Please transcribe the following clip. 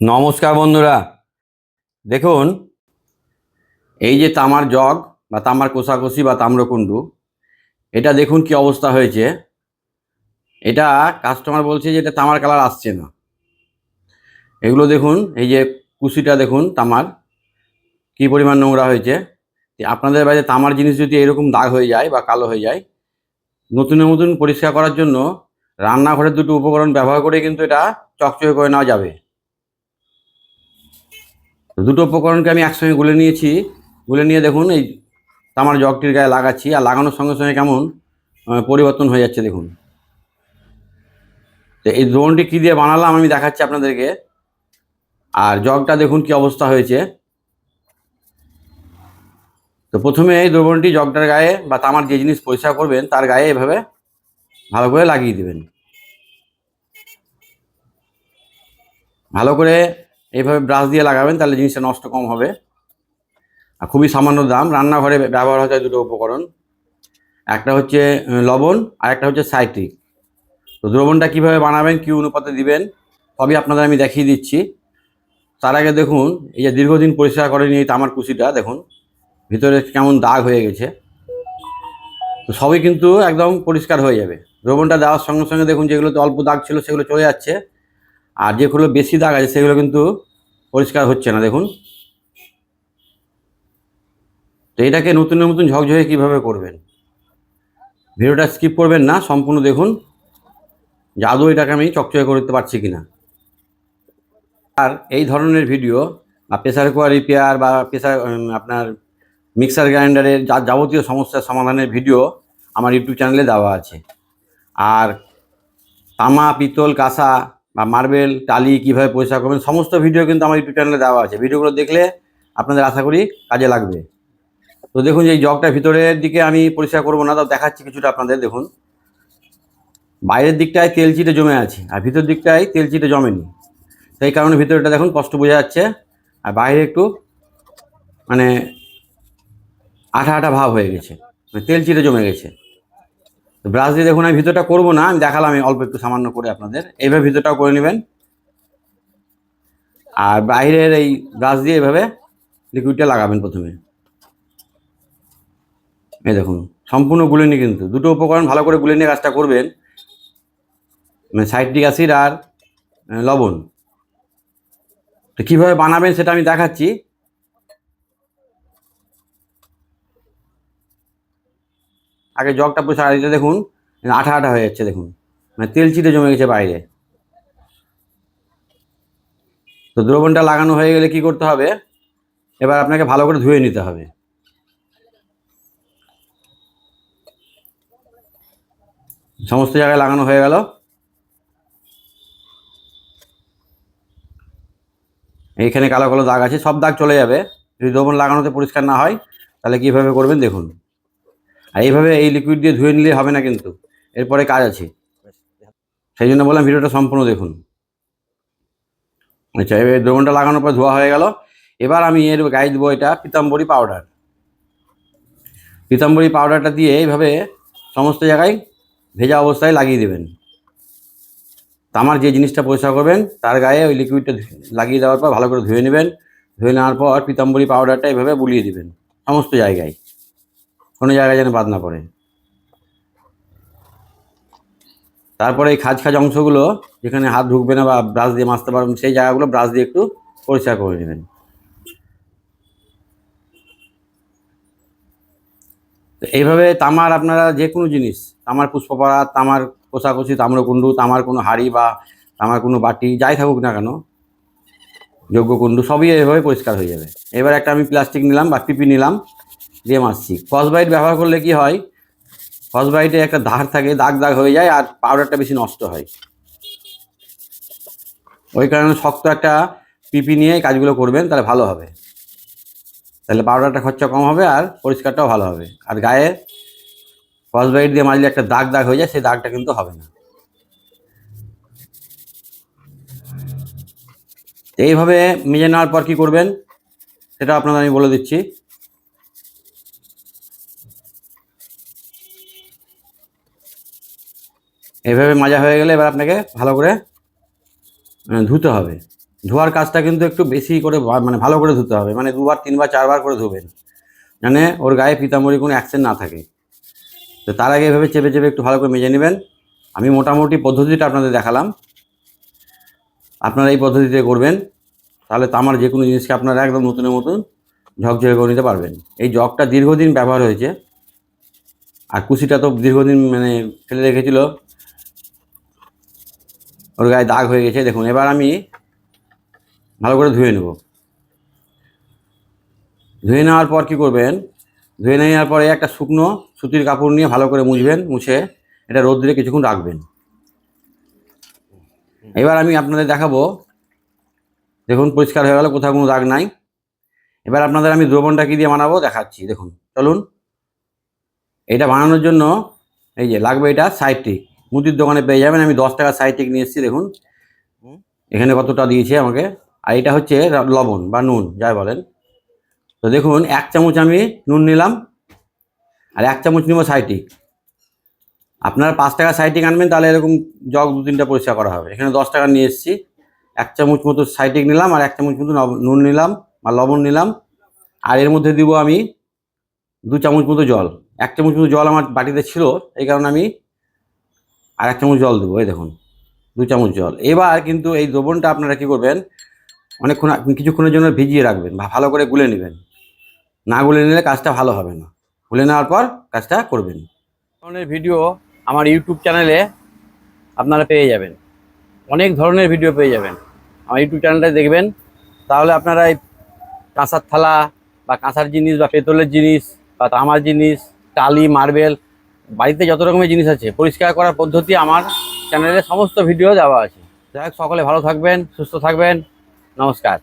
নমস্কার বন্ধুরা। দেখুন, এই যে তামার জগ বা তামার কোষাকষি বা তাম্রকুণ্ডু, এটা দেখুন কি অবস্থা হয়েছে। এটা কাস্টমার বলছে যে এটা তামার কালার আসছে না। এগুলো দেখুন, এই যে কুশিটা দেখুন তামার, কি পরিমাণ নোংরা হয়েছে। আপনাদের বাড়িতে তামার জিনিস যদি এরকম দাগ হয়ে যায় বা কালো হয়ে যায় নতুন নতুন পরিষ্কার করার জন্য রান্নাঘরের দুটো উপকরণ ব্যবহার করে কিন্তু এটা চকচকে করে নেওয়া যাবে। দুটো উপকরণকে আমি একসঙ্গে গুলে নিয়েছি। গুলে নিয়ে দেখুন, এই তামার জগটির গায়ে লাগাচ্ছি, আর লাগানোর সঙ্গে সঙ্গে কেমন পরিবর্তন হয়ে যাচ্ছে, দেখুন। তো এই দ্রোণটি কী দিয়ে বানালাম আমি দেখাচ্ছি আপনাদেরকে। আর জগটা দেখুন কি অবস্থা হয়েছে। তো প্রথমে এই দ্রবণটি জগটার গায়ে বা তামার যে জিনিস পরিষ্কার করবেন, তার গায়ে এভাবে ভালো করে লাগিয়ে দেবেন। ভালো করে এইভাবে ব্রাশ দিয়ে লাগাবেন, তাহলে জিনিসটা নষ্ট কম হবে। আর খুবই সামান্য দাম। রান্নাঘরে ব্যবহার হচ্ছে দুটো উপকরণ। একটা হচ্ছে লবণ, আর একটা হচ্ছে সাইট্রিক। তো দ্রবণটা কীভাবে বানাবেন, কী অনুপাতে দিবেন, সবই আপনাদের আমি দেখিয়ে দিচ্ছি। তার আগে দেখুন, এই যে দীর্ঘদিন পরিষ্কার করেনি এই তামার কুচিটা দেখুন, ভিতরে কেমন দাগ হয়ে গেছে। তো সবই কিন্তু একদম পরিষ্কার হয়ে যাবে। দ্রবণটা দেওয়ার সঙ্গে সঙ্গে দেখুন, যেগুলোতে অল্প দাগ ছিল সেগুলো চলে যাচ্ছে। আর যেগুলো বেশি দাগ আছে, সেগুলো কিন্তু পরিষ্কার হচ্ছে না, দেখুন। তো এটাকে নতুন নতুন ঝকঝকে কীভাবে করবেন? ভিডিওটা স্কিপ করবেন না, সম্পূর্ণ দেখুন। আদৌ এটাকে আমি চকচকে করতে পারছি কিনা। আর এই ধরনের ভিডিও বা প্রেসার কুয়ার রিপেয়ার বা প্রেসার আপনার মিক্সার গ্রাইন্ডারের যাবতীয় সমস্যার সমাধানের ভিডিও আমার ইউটিউব চ্যানেলে দেওয়া আছে। আর তামা, পিতল, কাঁসা বা মার্বেল টালি কীভাবে পরিষ্কার করবেন, সমস্ত ভিডিও কিন্তু আমার ইউটিউব চ্যানেলে দেওয়া আছে। ভিডিওগুলো দেখলে আপনাদের আশা করি কাজে লাগবে। তো দেখুন এই জগটা ভিতরের দিকে আমি পরিষ্কার করব না তাও দেখাচ্ছি কিছুটা আপনাদের, দেখুন। বাইরের দিকটায় তেল চিটে জমে আছে, আর ভিতর দিকটায় তেল চিটে জমেনি। সেই কারণে ভিতরটা দেখুন কষ্ট বোঝা যাচ্ছে, আর বাইরে একটু মানে আঠা আঠা ভাব হয়ে গেছে মানে তেল চিটে জমে গেছে। তো ব্রাশ দিয়ে দেখুন, আমি ভিতরটা করব না, আমি দেখালাম, আমি অল্প একটু সামান্য করে আপনাদের। এইভাবে ভিতরটাও করে নেবেন। আর বাইরের এই ব্রাশ দিয়ে এভাবে লিকুইডটা লাগাবেন প্রথমে। এই দেখুন, সম্পূর্ণ গুলিনি কিন্তু। দুটো উপকরণ ভালো করে গুলে নিয়ে কাজটা করবেন। মানে সাইট্রিক অ্যাসিড আর লবণ। তো কীভাবে বানাবেন সেটা আমি দেখাচ্ছি। আগে জগটা পরিষ্কার দিতে দেখুন, আঠা আঠা হয়ে যাচ্ছে, দেখুন। মানে তেল চিটে জমে গেছে বাইরে। তো দ্রবণটা লাগানো হয়ে গেলে কি করতে হবে? এবার আপনাকে ভালো করে ধুয়ে নিতে হবে। সমস্ত জায়গায় লাগানো হয়ে গেল। এইখানে কালো কালো দাগ আছে, সব দাগ চলে যাবে। যদি দ্রবণ লাগানোতে পরিষ্কার না হয়, তাহলে কীভাবে করবেন দেখুন। আর এইভাবে এই লিকুইড দিয়ে ধুয়ে নিলে হবে না কিন্তু। এরপরে কাজ আছে। সেই জন্য বললাম ভিডিওটা সম্পূর্ণ দেখুন। আচ্ছা এবার দ্রবণটা লাগানোর পর ধোয়া হয়ে গেল। এবার আমি এর গায়ে দেবো এটা পিতাম্বরী পাউডার পিতাম্বরী পাউডারটা দিয়ে এইভাবে সমস্ত জায়গায় ভেজা অবস্থায় লাগিয়ে দেবেন। তামার যে জিনিসটা পরিষ্কার করবেন, তার গায়ে ওই লিকুইডটা লাগিয়ে দেওয়ার পর ভালো করে ধুয়ে নেবেন। ধুয়ে নেওয়ার পর পিতাম্বরী পাউডারটা এইভাবে বুলিয়ে দেবেন সমস্ত জায়গায়। কোনো জায়গায় যেন বাদ না পড়ে। তারপরে এই খাজ খাজ অংশগুলো যেখানে হাত ঢুকবে না বা ব্রাশ দিয়ে মাজতে পারবেন, সেই জায়গাগুলো ব্রাশ দিয়ে একটু পরিষ্কার করে নেবেন। এইভাবে তামার আপনারা যে কোনো জিনিস, তামার পুষ্পপাড়া, তামার কোষাকষি তাম্রকুণ্ডু তামার কোনো হাড়ি বা তামার কোনো বাটি, যাই থাকুক না কেন, যজ্ঞকুণ্ডু সবই এভাবে পরিষ্কার হয়ে যাবে। এবার একটা আমি প্লাস্টিক নিলাম বা পিপি নিলাম। দিয়ে মারছি। কসবাইট ব্যবহার করলে কি হয়? কসবাইটে একটা ধার থাকে, দাগ দাগ হয়ে যায় আর পাউডারটা বেশি নষ্ট হয়। ওই কারণে শক্ত একটা পিপি নিয়ে কাজগুলো করবেন, তাহলে ভালো হবে। তাহলে পাউডারটা খরচা কম হবে আর পরিষ্কারটাও ভালো হবে। আর গায়ে কসবাইট দিয়ে মারলে একটা দাগ দাগ হয়ে যায়, সেই দাগটা কিন্তু হবে না। এইভাবে মেজে নেওয়ার পর কী করবেন? সেটা আপনাদের আমি বলে দিচ্ছি। এইভাবে মাজা হয়ে গেলে এবার আপনাকে ভালো করে ধুতে হবে। ধোয়ার কাজটা কিন্তু একটু বেশি করে মানে ভালো করে ধুতে হবে। মানে দুবার, তিনবার, চারবার করে ধুবেন। মানে ওর গায়ে পিতাম্বরী কোনো অ্যাকশন না থাকে। তো তার আগে এভাবে চেপে চেপে একটু ভালো করে মেজে নেবেন। আমি মোটামুটি পদ্ধতিটা আপনাদের দেখালাম। আপনারা এই পদ্ধতিতে করবেন। তাহলে তামার যে কোনো জিনিসকে আপনারা একদম নতুনের মতন ঝকঝকে করে নিতে পারবেন। এই জগটা দীর্ঘদিন ব্যবহার হয়েছে। আর কুশিটা তো দীর্ঘদিন মানে ফেলে রেখেছিল। ওর গায়ে দাগ হয়ে গেছে। দেখুন, এবার আমি ভালো করে ধুয়ে নেব। ধুয়ে নেওয়ার পর কি করবেন? ধুয়ে নেওয়ার পরে একটা শুকনো সুতির কাপড় নিয়ে ভালো করে মুছবেন, মুছে এটা রোদ্রে কিছুক্ষণ রাখবেন। এবার আমি আপনাদের দেখাবো। দেখুন, পরিষ্কার হয়ে গেল, কোথাও কোনো দাগ নাই। এবার আপনাদের আমি দ্রবণটা কি দিয়ে বানাবো দেখাচ্ছি। দেখুন, চলুন। এটা বানানোর জন্য এই যে লাগবে এটা সাইট্রিক মুদির দোকানে পেয়ে যাবেন। আমি দশ টাকা সাইট্রিক নিয়ে এসেছি দেখুন। এখানে কতটা দিয়েছে আমাকে? আর এটা হচ্ছে লবণ বা নুন যাই বলেন। তো দেখুন এক চামচ আমি নুন নিলাম আর এক চামচ নিব সাইটিক আপনারা পাঁচ টাকা সাইটিক আনবেন তাহলে এরকম জগ দু তিনটা পরিষ্কার করা হবে। এখানে দশ টাকা নিয়ে এসেছি। এক চামচ মতো সাইটিক নিলাম আর এক চামচ মতো নুন নিলাম বা লবণ নিলাম। আর এর মধ্যে দিব আমি দু চামচ মতো জল। এক চামচ মতো জল আমার বাটিতে ছিল এই কারণে আমি আর এক চামচ জল দেবো, এই দেখুন, দু চামচ জল। এবার কিন্তু এই দ্রবণটা আপনারা কী করবেন, অনেকক্ষণ কিছুক্ষণের জন্য ভিজিয়ে রাখবেন বা ভালো করে গুলে নেবেন। না গুলে নিলে কাজটা ভালো হবে না। গুলে নেওয়ার পর কাজটা করবেন। ধরনের ভিডিও আমার ইউটিউব চ্যানেলে আপনারা পেয়ে যাবেন। অনেক ধরনের ভিডিও পেয়ে যাবেন। আমার ইউটিউব চ্যানেলটা দেখবেন, তাহলে আপনারা এই কাঁসার থালা বা কাঁসার জিনিস বা পেতলের জিনিস বা তামার জিনিস, টালি, মার্বেল বাড়িতে যত রকমের জিনিস আছে, পরিষ্কার করার পদ্ধতি আমার চ্যানেলে সমস্ত ভিডিও দেওয়া আছে। যাই হোক, সকলে ভালো থাকবেন, সুস্থ থাকবেন। নমস্কার।